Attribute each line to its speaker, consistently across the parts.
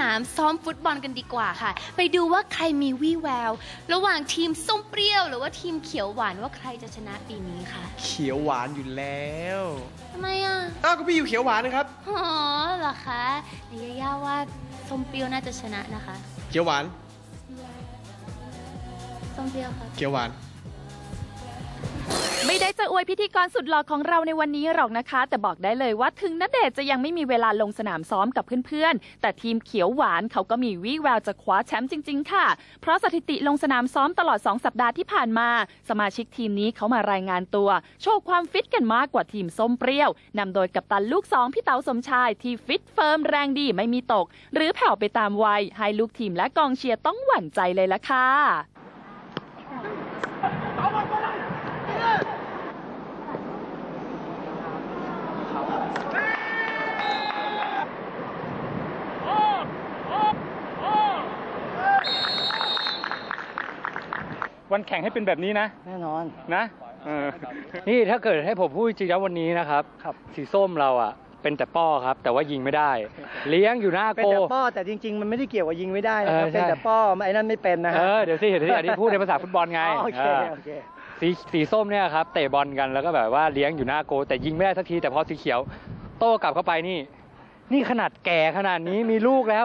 Speaker 1: นาม ซ้อมฟุตบอลกันดีกว่าค่ะ ไปดูว่าใครมีวี่แวว ระหว่างทีมส้มเปรี้ยว หรือว่าทีมเขียวหวานว่าใครจะชนะปีนี้ค่ะ
Speaker 2: เขียวหวานอยู่แล้ว
Speaker 1: ทำไมอะ
Speaker 2: อ้าวก็พี่อยู่เขียวหวานนะครับ
Speaker 1: อ๋อเหรอคะแต่ยาย่าว่าส้มเปรี้ยวน่าจะชนะนะคะ
Speaker 2: เขียวหวาน
Speaker 1: ส้มเปรี้ยวค่ะ
Speaker 2: เขียวหวาน
Speaker 3: ไม่ได้ จะอวยพิธีกรสุดหล่อของเราในวันนี้หรอกนะคะ แต่บอกได้เลยว่าถึงณเดชน์จะยังไม่มีเวลาลงสนามซ้อมกับเพื่อนๆ แต่ทีมเขียวหวานเขาก็มีวี่แววจะคว้าแชมป์จริง ๆ ค่ะ เพราะสถิติลงสนามซ้อมตลอด 2 สัปดาห์ที่ผ่านมา สมาชิกทีมนี้เขามารายงานตัว โชว์ความฟิตกันมากกว่าทีมส้มเปรี้ยวนำโดยกัปตันลูกสองพี่เต๋าสมชายที่ฟิตเฟิร์มแรงดีไม่มีตก หรือแผ่วไปตามวัยให้ลูกทีมและกองเชียร์ต้องหวั่นใจเลยละค่ะ
Speaker 4: วันแข่งให้เป็นแบบนี้นะ
Speaker 5: แน่นอน
Speaker 4: นะเออ
Speaker 5: นี่ถ้าเกิดให้ผมพูดจริงๆแล้ววันนี้นะครับ
Speaker 4: ครับ
Speaker 5: สีส้มเราอะเป็นแต่ป้อครับ แต่ว่ายิงไม่ได้ เลี้ยงอยู่หน้า
Speaker 6: เป็น
Speaker 5: โก
Speaker 6: แต่ป้อแต่จริง ๆ มันไม่ได้เกี่ยวกับยิงไม่ได้นะครับ
Speaker 5: เออใช่
Speaker 6: เป็นแต่ป้อไอ้นั่นไม่เป็นนะ
Speaker 5: เอ
Speaker 6: ฮะ
Speaker 5: อเดี๋ยวสิเดี๋ยวสิอันนี้พูดในภาษาฟุตบอลไง
Speaker 6: อ๋อโอเค
Speaker 5: เออ
Speaker 6: โอเค
Speaker 5: สีสีส้มเนี่ยครับเตะบอลกันแล้วก็แบบว่าเลี้ยงอยู่หน้าโก แต่ยิงไม่ได้สักทีแต่พอสีเขียว โต้กลับเข้าไปนี่ นี่ขนาดแก่ขนาดนี้มีลูกแล้ว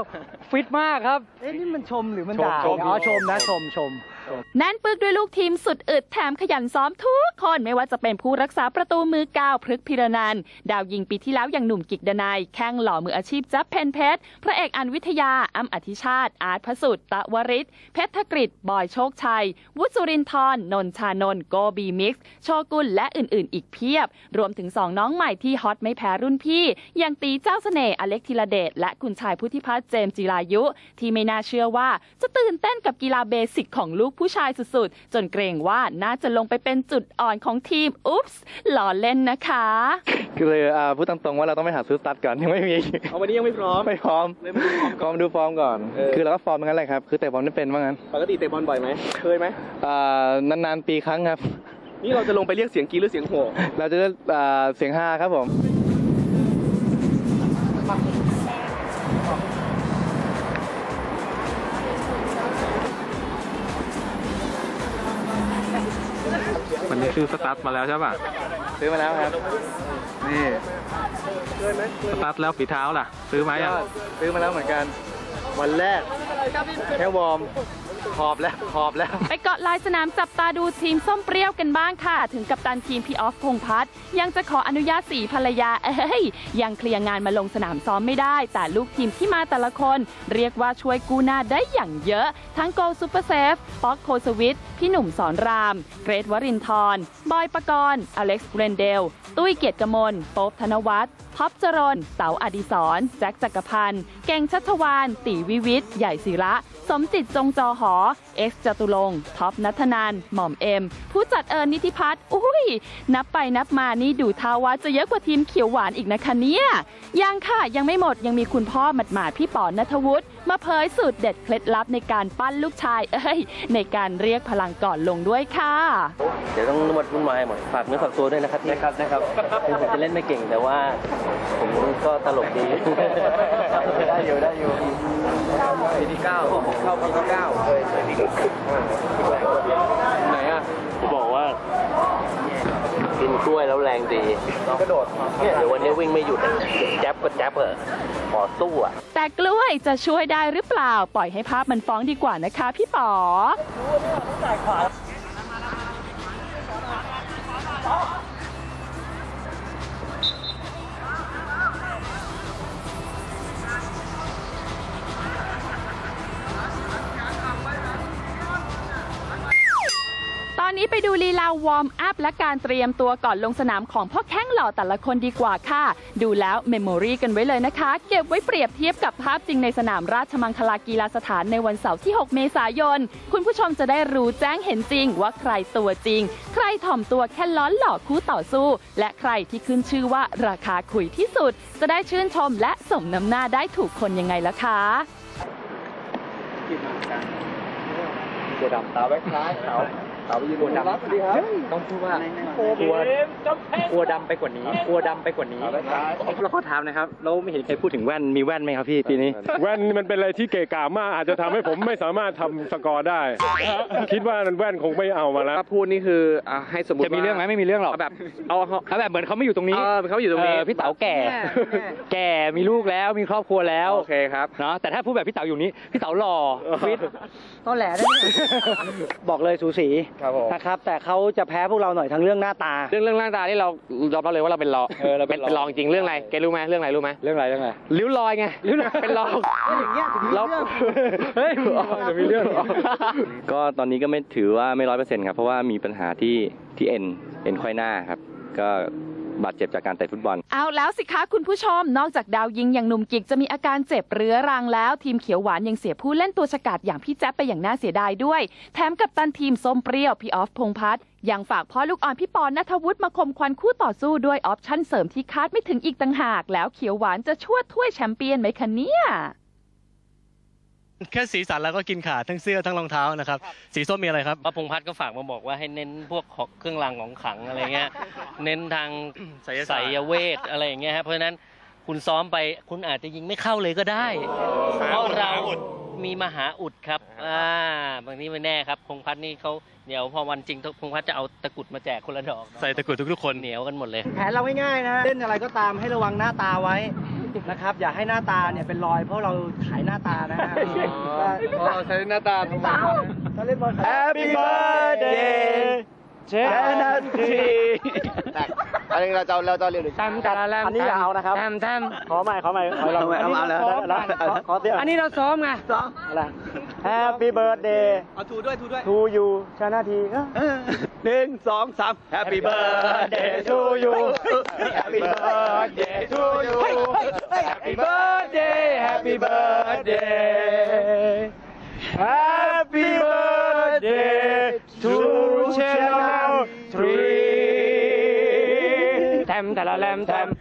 Speaker 5: ฟิตมากครับ
Speaker 6: เอ๊ะนี่มันชมหรือมัน
Speaker 5: ชม
Speaker 6: ด่า
Speaker 5: ชม
Speaker 6: อ๋อชมนะชมชม
Speaker 3: แน่นปึกด้วยลูกทีมสุดอึดแถมขยันซ้อมทุกคนไม่ว่าจะเป็นผู้รักษาประตูมือก้าวพฤกษพิรนัน ดาวยิงปีที่แล้วอย่างหนุ่มกิกดนายแข้งหล่อมืออาชีพจับเพนเพชร พระเอกอันวิทยาอ้ำอธิชาติ อาร์ตพระสุดตะวริศเพชรธกฤษบอยโชคชัย วุฒิสุรินทร์นนชานนโกบีมิกซ์โชกุลและอื่นๆ อีกเพียบ รวมถึงสองน้องใหม่ที่ฮอตไม่แพ้รุ่นพี่อย่างตีเจ้าเสน่ห์อเล็กธีรเดชและคุณชายพุทธิพัฒน์เจมส์จิรายุ ที่ไม่น่าเชื่อว่าจะตื่นเต้นกับกีฬาเบสิกของลูกผู้ชายสุดๆ จนเกรงว่าน่าจะลงไปเป็นจุดอ่อนของทีม อุ๊ปส์หล่อเล่นนะคะ
Speaker 7: คือเลยอ่าพูดตามตรงว่าเราต้องไปหาซื้อสตั๊ดก่อนยังไม่มี
Speaker 2: เอาวันนี้ยังไม่พร้อม
Speaker 7: ไม่พร้อม
Speaker 2: เลยมาดูฟอร์มก่อน
Speaker 7: ก็มาดูฟอร์มก่อน
Speaker 2: เออ
Speaker 7: คือเราก็ฟอร์มเหมือนกันแหละครับ คือแต่บอลไม่เป็นว่างั้น
Speaker 2: ปกติเตะบอลบ่อยไหมเคยไหม
Speaker 7: อ่านานๆปีครั้งครับ
Speaker 2: นี่เราจะลงไปเรียกเสียงกรีดหรือเสียงโห่
Speaker 7: เราจะเลือกอ่าเสียงห้าครับผม
Speaker 4: นนี้คือสตาร์ทมาแล้วใช่ป่ะ
Speaker 7: ซื้อมาแล้วครับ นี่
Speaker 4: สตาร์ทแล้วฝีเท้าล่ะ ซื้อไหม
Speaker 7: ก็
Speaker 4: อะ
Speaker 7: ซื้อมาแล้วเหมือนกัน วันแรกแค่วอร์ม ขอบแล้วขอบแล้ว
Speaker 3: ไปเกาะลายสนามจับตาดูทีมส้มเปรี้ยวกันบ้างค่ะ ถึงกับตันทีมพี่ออฟพงพัฒน์ยังจะขออนุญาตสีภรรยาเอ้ยยังเคลียร์งานมาลงสนามซ้อมไม่ได้ แต่ลูกทีมที่มาแต่ละคน เรียกว่าช่วยกู้หน้าได้อย่างเยอะ ทั้งโกซูเปอร์เซฟป๊อกโคสวิทพี่หนุ่มสอนราม เกรทวรินทร์บอยปกรณ์อเล็กซ์เบรนเดล ตุ้ยเกียรติกมลโป๊บธนวัฒน์ท็อปจรนเต๋าอดิศรแจ็คจักรพันธ์เก่งชัชวาน ตีวิวิทย์ ใหญ่ศิระ สมจิตจงจอหอ เอ็กซ์จตุรงท็อปนัทนานหม่อมเอ็ม ผู้จัดเอิญนิติพัฒน์อุ้ย นับไปนับมานี่ดูท่าว่าจะเยอะกว่าทีมเขียวหวานอีกนะคะเนี่ยยังค่ะยังไม่หมดยังมีคุณพ่อหมาดๆพี่ป๋อนัทวุฒิมาเผยสูตรเด็ดเคล็ดลับในการปั้นลูกชายเอ้ยในการเรียกพลังก่อนลงด้วยค่ะ
Speaker 8: เดี๋ยวต้องนวดวุ่นวายหมดฝากเนื้อฝากตัวด้วยนะครับนะครับนะครับผมจะเล่นไม่เก่งแต่ว่าผมก็ตลกดี ได้อยู่ได้อยู่ปีที่เก้าเข้าปีที่เก้าไหนอะบอกว่า กินกล้วยแล้วแรงดีกระโดดเนี่ยเดี๋ยววันนี้วิ่งไม่หยุดอะแจ๊บก็แจ๊บเหอะขอสู้อะ
Speaker 3: แต่กล้วยจะช่วยได้หรือเปล่า ปล่อยให้ภาพมันฟ้องดีกว่านะคะพี่ป๋อ อนนี้ไปดูลีลาวอร์มอัพและการเตรียมตัวก่อนลงสนามของพ่อแข้งหล่อแต่ละคนดีกว่าค่ะ ดูแล้วเมมโมรีกันไว้เลยนะคะ เก็บไว้เปรียบเทียบกับภาพจริงในสนามราชมังคลากีฬาสถานในวันเสาร์ที่ 6 เมษายน คุณผู้ชมจะได้รู้แจ้งเห็นจริง ว่าใครตัวจริง ใครถ่อมตัวแค่ล้อนหล่อคู่ต่อสู้ และใครที่ขึ้นชื่อว่าราคาคุยที่สุด จะได้ชื่นชมและสมน้ำหน้าได้ถูกคนยังไงล่ะคะ
Speaker 7: เสือดำตาไว้คล้ายเขา
Speaker 5: กลัวดำต้องพูดว่ากลัวกลัวดำไปกว่านี้กลัวดำไปกว่านี้แล้วขอถามนะครับแล้วไม่เห็นใครพูดถึงแว่นมีแว่นไหมครับพี่ปีนี้
Speaker 9: แว่นมันเป็นอะไรที่เกะกะมากอาจจะทำให้ผมไม่สามารถทำสกอร์ได้ คิดว่าแว่นคงไม่เอามาแล้ว
Speaker 2: ถ้าพูดนี่คืออะให้สมมติ
Speaker 5: จะมีเรื่องไหมไม่มีเรื่องหรอกา
Speaker 2: แบบเอาเขา
Speaker 5: เอาแบบเหมือนเขาไม่อยู่ตรงนี้
Speaker 2: เออเขาอยู่ตรงนี้
Speaker 5: เพี่เต๋าแก่ แก่มีลูกแล้วมีครอบครัวแล้ว
Speaker 2: โอเคครับ
Speaker 5: เนาะแต่ถ้าพูดแบบพี่เต๋าอยู่นี้พี่เต๋าหล่อฟิต
Speaker 6: ตอแหลได้ไหมบอกเลยสูสี
Speaker 2: ครับผม
Speaker 6: นะครับ แต่เขาจะแพ้พวกเราหน่อยทั้งเรื่องหน้าตา
Speaker 2: เรื่องเรื่องร่างตาที่เรายอมรับเลยว่าเราเป็นรอง
Speaker 5: เออเราเป็
Speaker 2: เป็น
Speaker 5: นรอง
Speaker 2: เป็นรอง จริงเรื่องอะไรแกรู้ไหมเรื่องอะไรรู้ไหม
Speaker 5: เรื่องอะไรเรื่องอะไร
Speaker 2: ริ้วรอยไงริ้วรอย เป็นรอง
Speaker 6: อย่างเงี้ยถึงมี
Speaker 2: เรา
Speaker 6: เรื่อง
Speaker 2: เฮ้ย
Speaker 5: เดี๋ยวมีเรื่อง
Speaker 8: ก็ตอนนี้ก็ไม่ถือว่าไม่ร้อยเปอร์เซ็นต์ครับ เพราะว่ามีปัญหาที่ที่เอ็นเอ็นไขว้หน้าครับ ก็ บาดเจ็บจากการเตะฟุตบอล
Speaker 3: เอาแล้วสิคะคุณผู้ชม นอกจากดาวยิงอย่างหนุ่มกิกจะมีอาการเจ็บเรื้อรังแล้ว ทีมเขียวหวานยังเสียผู้เล่นตัวฉกาดอย่างพี่แจ๊บไปอย่างน่าเสียดายด้วย แถมกับตันทีมส้มเปรี้ยวพี่ออฟพงพัฒน์ยังฝากพ่อลูกอ่อนพี่ปอนนัทวุฒิมาคมควันคู่ต่อสู้ด้วยออปชั่นเสริมที่คาดไม่ถึงอีกต่างหาก แล้วเขียวหวานจะชวดถ้วยแชมเปี้ยนไหมคะเนี่ย
Speaker 10: แค่สีสันแล้วก็กินขาดทั้งเสื้อทั้งรองเท้านะครับ สีส้มมีอะไรครับ
Speaker 8: พระพงษ์พัฒน์ก็ฝากมาบอกว่าให้เน้นพวกของเครื่องรางของขลังอะไรเงี้ย เน้นทาง
Speaker 10: ไสยศาสตร์
Speaker 8: ไสยเวทอะไรอย่างเงี้ยฮะเพราะฉะนั้นคุณซ้อมไปคุณอาจจะยิงไม่เข้าเลยก็ได้ เพราะเรามีมหาอุดครับ อ่า บางทีไม่แน่ครับพงษ์พัฒน์นี่เขาเดี๋ยวพอวันจริงพงษ์พัฒน์จะเอาตะกรุดมาแจกคนละดอก
Speaker 10: ใส่ตะกรุดทุกๆคน
Speaker 8: เหนียวกันหมดเลย
Speaker 6: แผนเราง่ายๆนะ เล่นอะไรก็ตามให้ระวังหน้าตาไว้ นะครับ อย่าให้หน้าตาเนี่ยเป็นรอยเพราะเราขายหน้าตานะฮะ
Speaker 2: เราใช้หน้าตาทำไม
Speaker 6: ถ้าเล่นบอล
Speaker 2: Happy birthday
Speaker 6: เชนันที
Speaker 2: อันนี้เราจะเราจะเรียนหรือ
Speaker 6: อันนี้อย่าเอานะครับ
Speaker 5: แทมแทม
Speaker 6: ขอใหม่ขอใหม่ขอลอง
Speaker 2: เอาเอาแล้ว
Speaker 6: ขอเสียง
Speaker 5: อันนี้เราซ้อมไง
Speaker 6: อะไร Happy birthday
Speaker 2: เอาทูด้วยทูด้วย
Speaker 6: to you ชนะที
Speaker 2: หนึ่งสองสาม Happy birthday to you Happy birthday to you happy birthday, happy birthday. Happy birthday to channel 3. Tam, tam, tam, tam.